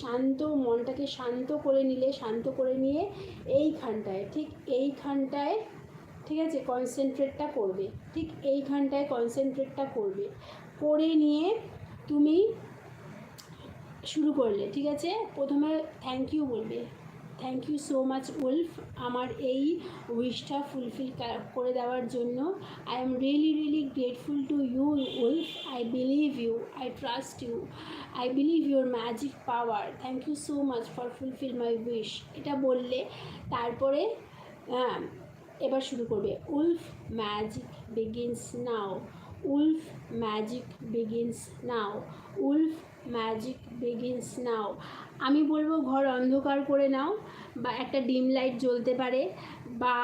শান্ত, মনটাকে শান্ত করে নিলে, শান্ত করে নিয়ে এইখানটায়, ঠিক এইখানটায়, ঠিক আছে কনসেন্ট্রেটটা করবে, ঠিক এইখানটায় কনসেন্ট্রেটটা করবে, করে নিয়ে তুমি শুরু করলে, ঠিক আছে? প্রথমে থ্যাংক ইউ বলবে। Thank you so much wolf আমার এই উইশটা ফুলফিল করে দেওয়ার জন্য। I am really really grateful to you wolf I believe you I trust you I believe your magic power thank you so much for fulfil my wish এটা বললে তারপরে হ্যাঁ এবার শুরু করবে। Wolf magic begins now wolf magic begins now wolf magic begins now আমি বলব ঘর অন্ধকার করে নাও বা একটা ডিম লাইট জ্বলতে পারে। বা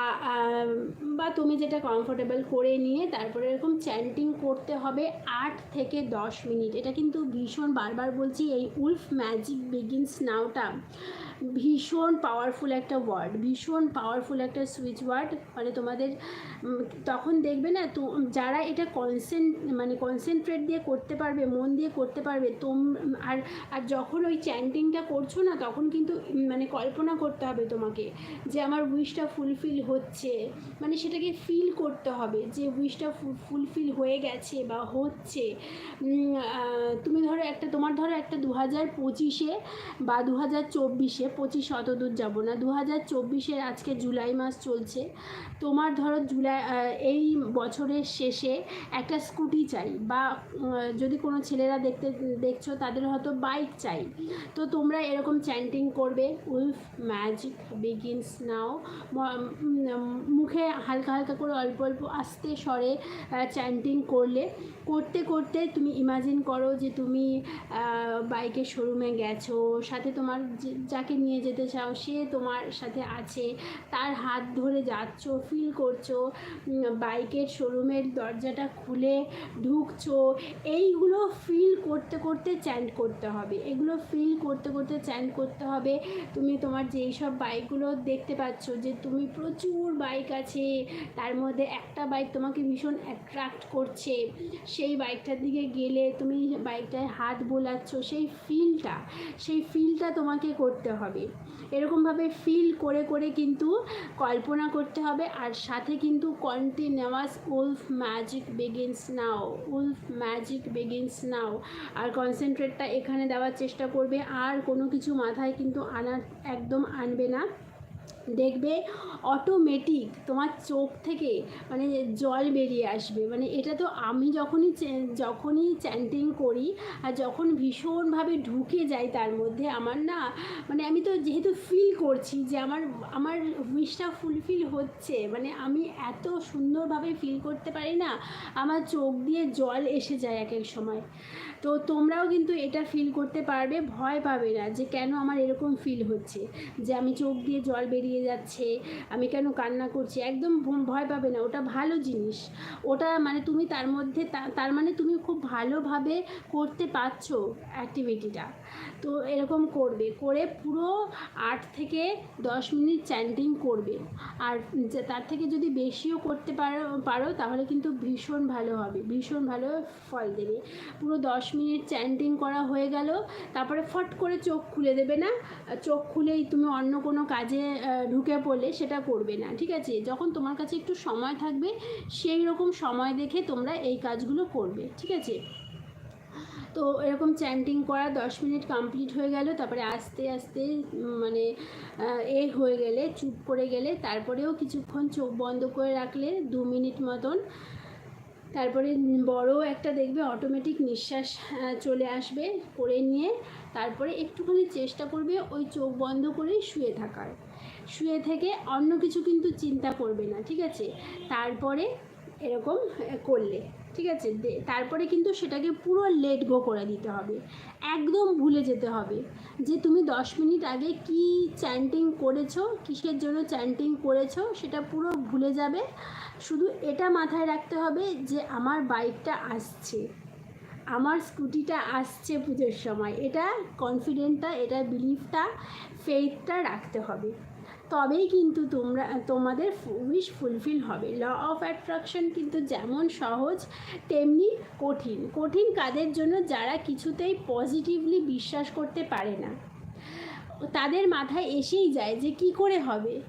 বা তুমি যেটা কমফোর্টেবল করে নিয়ে তারপরে এরকম চ্যান্টিং করতে হবে আট থেকে দশ মিনিট। এটা কিন্তু ভীষণ বারবার বলছি, এই উলফ ম্যাজিক বিগিনস নাওটা ভীষণ পাওয়ারফুল একটা ওয়ার্ড ভীষণ পাওয়ারফুল একটা সুইচ ওয়ার্ড মানে তোমাদের তখন দেখবে না, তো যারা এটা কনসেন্ট মানে কনসেন্ট্রেট দিয়ে করতে পারবে, মন দিয়ে করতে পারবে, তোম, আর আর যখন ওই চ্যান্টিংটা করছ না, তখন কিন্তু মানে কল্পনা করতে হবে তোমাকে যে আমার উইশটা ফুলফিল হচ্ছে মানে সেটাকে ফিল করতে হবে যে উইশটা ফুলফিল হয়ে গেছে বা হচ্ছে। তুমি ধরো একটা, তোমার ধরো একটা দু হাজার পঁচিশে বা দু হাজার চব্বিশে, পঁচিশ অত দূর যাব না দু হাজার চব্বিশের আজকে জুলাই মাস চলছে, তোমার ধরো জুলাই এই বছরের শেষে একটা স্কুটি চাই বা যদি কোনো ছেলেরা দেখতে, দেখছ তাদের হয়তো বাইক চাই। তো তোমরা এরকম চ্যান্টিং করবে উইফ ম্যাজিক বিগিনস নাও মুখে হালকা হালকা করে অল্প অল্প আস্তে স্বরে চ্যান্টিং করলে, করতে করতে তুমি ইমাজিন করো যে তুমি বাইকের শোরুমে গেছো, সাথে তোমার যাকে নিয়ে যেতে চাও, সে তোমার সাথে আছে, তার হাত ধরে যাচ্ছ ফিল করছ বাইকের শোরুমের দরজাটা খুলে ঢুকছো, এইগুলো ফিল করতে করতে চ্যান্ট করতে হবে। এগুলো ফিল করতে করতে চ্যান্ট করতে হবে। তুমি তোমার যেই সব বাইকগুলো দেখতে পাচ্ছ যে তুমি প্রচুর বাইক আছে, তার মধ্যে একটা বাইক তোমাকে ভীষণ অ্যাট্রাক্ট করছে। সেই বাইকটার দিকে গেলে তুমি বাইকটায় হাত বোলাচ্ছ, সেই ফিলটা সেই ফিলটা তোমাকে করতে হবে। এরকমভাবে ফিল করে করে কিন্তু কল্পনা করতে হবে, আর সাথে কিন্তু continuous wolf magic begins now wolf magic begins now আর কনসেন্ট্রেটটা এখানে দেওয়ার চেষ্টা করবে, আর কোনো কিছু মাথায় কিন্তু আনার, একদম আনবে না। দেখবে অটোমেটিক তোমার চোখ থেকে মানে জল বেরিয়ে আসবে। মানে এটা তো আমি যখনই যখনই চ্যান্টিং করি আর যখন ভীষণভাবে ঢুকে যাই তার মধ্যে আমার না মানে আমি তো যেহেতু ফিল করছি যে আমার আমার উইশটা ফুলফিল হচ্ছে মানে আমি এত সুন্দরভাবে ফিল করতে পারি না, আমার চোখ দিয়ে জল এসে যায় এক এক সময়। তো তোমরাও কিন্তু এটা ফিল করতে পারবে, ভয় পাবে না যে কেন আমার এরকম ফিল হচ্ছে, যে আমি চোখ দিয়ে জল বেরিয়ে যাচ্ছে, আমি কেন কান্না করছি? একদম ভয় পাবে না, ওটা ভালো জিনিস। ওটা মানে তুমি তার মধ্যে তার মানে তুমি খুব ভালোভাবে করতে পারছ অ্যাক্টিভিটিটা তো এরকম করবে, করে পুরো আট থেকে দশ মিনিট চ্যান্টিং করবে। আর তার থেকে যদি বেশিও করতে পারো পারো, তাহলে কিন্তু ভীষণ ভালো হবে, ভীষণ ভালো ফল দেবে। পুরো দশ মিনিট চ্যান্টিং করা হয়ে গেল, তারপরে ফট করে চোখ খুলে দেবে না? চোখ খুলেই তুমি অন্য কোনো কাজে ঢুকে পড়লে সেটা করবে না, ঠিক আছে? যখন তোমার কাছে একটু সময় থাকবে, সেই রকম সময় দেখে তোমরা এই কাজগুলো করবে, ঠিক আছে? তো এরকম চ্যান্টিং করা দশ মিনিট কমপ্লিট হয়ে গেল, তারপরে আস্তে আস্তে মানে এ হয়ে গেলে, চুপ করে গেলে, তারপরেও কিছুক্ষণ চোখ বন্ধ করে রাখলে দু মিনিট মতন তারপরে বড় একটা দেখবে অটোমেটিক নিঃশ্বাস চলে আসবে করে নিয়ে। তারপরে একটুখানি চেষ্টা করবে ওই চোখ বন্ধ করে শুয়ে থাকার। শুয়ে থেকে অন্য কিছু কিন্তু চিন্তা করবে না, ঠিক আছে? তারপরে এরকম করলে। ঠিক আছে? তারপরে কিন্তু সেটাকে পুরো লেট গো করে দিতে হবে। একদম ভুলে যেতে হবে। যে তুমি দশ মিনিট আগে কি চ্যান্টিং করেছ, কিসের জন্য চ্যান্টিং করেছ, সেটা পুরো ভুলে যাবে। শুধু এটা মাথায় রাখতে হবে যে আমার বাইকটা আসছে। আমার স্কুটিটা আসছে পুজোর সময়। এটা কনফিডেন্টটা এটা বিলিফটা ফেইথটা রাখতে হবে। তবেই কিন্তু তোমরা, তোমাদের উইশ ফুলফিল হবে। ল অফ অ্যাট্রাকশন কিন্তু যেমন সহজ, তেমনি কঠিন। কঠিন কাদের জন্য? যারা কিছুতেই পজিটিভলি বিশ্বাস করতে পারে না। তাদের মাথায় এসেই যায় যে কি করে হবে?